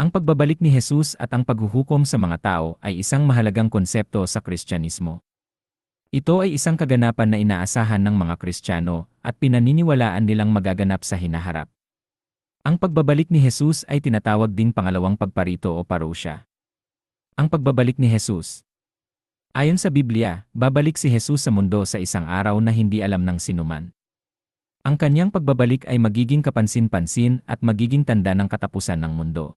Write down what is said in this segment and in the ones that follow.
Ang pagbabalik ni Jesus at ang paghuhukom sa mga tao ay isang mahalagang konsepto sa Kristyanismo. Ito ay isang kaganapan na inaasahan ng mga Kristiyano at pinaniniwalaan nilang magaganap sa hinaharap. Ang pagbabalik ni Jesus ay tinatawag ding pangalawang pagparito o parusya. Ang pagbabalik ni Jesus Ayon sa Biblia, babalik si Jesus sa mundo sa isang araw na hindi alam ng sinuman. Ang kanyang pagbabalik ay magiging kapansin-pansin at magiging tanda ng katapusan ng mundo.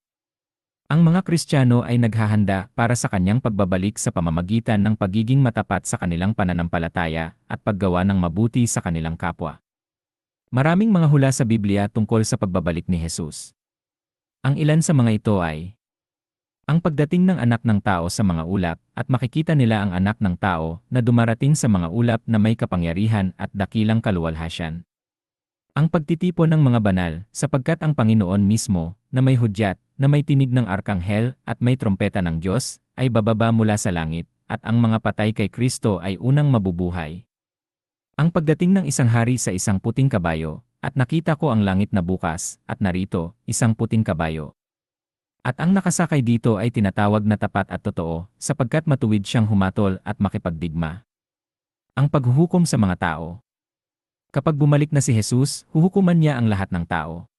Ang mga Kristiyano ay naghahanda para sa kanyang pagbabalik sa pamamagitan ng pagiging matapat sa kanilang pananampalataya at paggawa ng mabuti sa kanilang kapwa. Maraming mga hula sa Biblia tungkol sa pagbabalik ni Jesus. Ang ilan sa mga ito ay ang pagdating ng anak ng tao sa mga ulap at makikita nila ang anak ng tao na dumarating sa mga ulap na may kapangyarihan at dakilang kaluwalhasyan. Ang pagtitipon ng mga banal sapagkat ang Panginoon mismo na may hudyat na may tinig ng arkanghel at may trompeta ng Diyos ay bababa mula sa langit at ang mga patay kay Kristo ay unang mabubuhay. Ang pagdating ng isang hari sa isang puting kabayo at nakita ko ang langit na bukas at narito isang puting kabayo at ang nakasakay dito ay tinatawag na tapat at totoo, sapagkat matuwid siyang humatol at makipagdigma. Ang paghuhukom sa mga tao. Kapag bumalik na si Jesus, huhukuman niya ang lahat ng tao.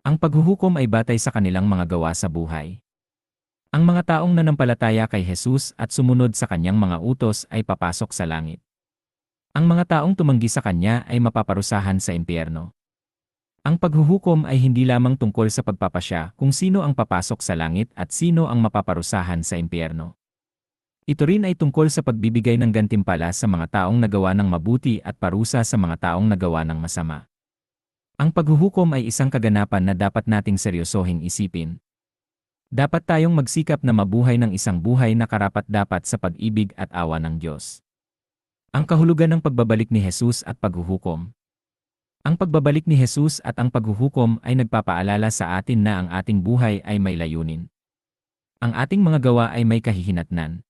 Ang paghuhukom ay batay sa kanilang mga gawa sa buhay. Ang mga taong nanampalataya kay Jesus at sumunod sa kanyang mga utos ay papasok sa langit. Ang mga taong tumanggi sa kanya ay mapaparusahan sa impyerno. Ang paghuhukom ay hindi lamang tungkol sa pagpapasya kung sino ang papasok sa langit at sino ang mapaparusahan sa impyerno. Ito rin ay tungkol sa pagbibigay ng gantimpala sa mga taong nagawa ng mabuti at parusa sa mga taong nagawa ng masama. Ang paghuhukom ay isang kaganapan na dapat nating seryosohing isipin. Dapat tayong magsikap na mabuhay ng isang buhay na karapat-dapat sa pag-ibig at awa ng Diyos. Ang kahulugan ng pagbabalik ni Jesus at paghuhukom ang pagbabalik ni Jesus at ang paghuhukom ay nagpapaalala sa atin na ang ating buhay ay may layunin. Ang ating mga gawa ay may kahihinatnan.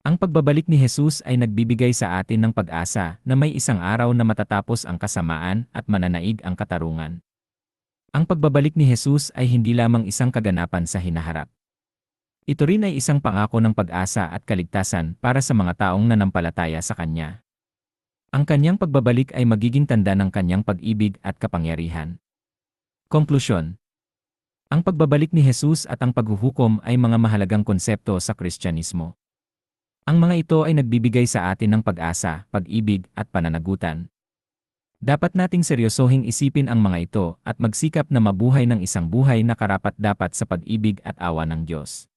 Ang pagbabalik ni Jesus ay nagbibigay sa atin ng pag-asa na may isang araw na matatapos ang kasamaan at mananaig ang katarungan. Ang pagbabalik ni Jesus ay hindi lamang isang kaganapan sa hinaharap. Ito rin ay isang pangako ng pag-asa at kaligtasan para sa mga taong nanampalataya sa Kanya. Ang kanyang pagbabalik ay magiging tanda ng kanyang pag-ibig at kapangyarihan. Konklusyon Ang pagbabalik ni Jesus at ang paghuhukom ay mga mahalagang konsepto sa Kristyanismo. Ang mga ito ay nagbibigay sa atin ng pag-asa, pag-ibig at pananagutan. Dapat nating seryosohing isipin ang mga ito at magsikap na mabuhay ng isang buhay na karapat-dapat sa pag-ibig at awa ng Diyos.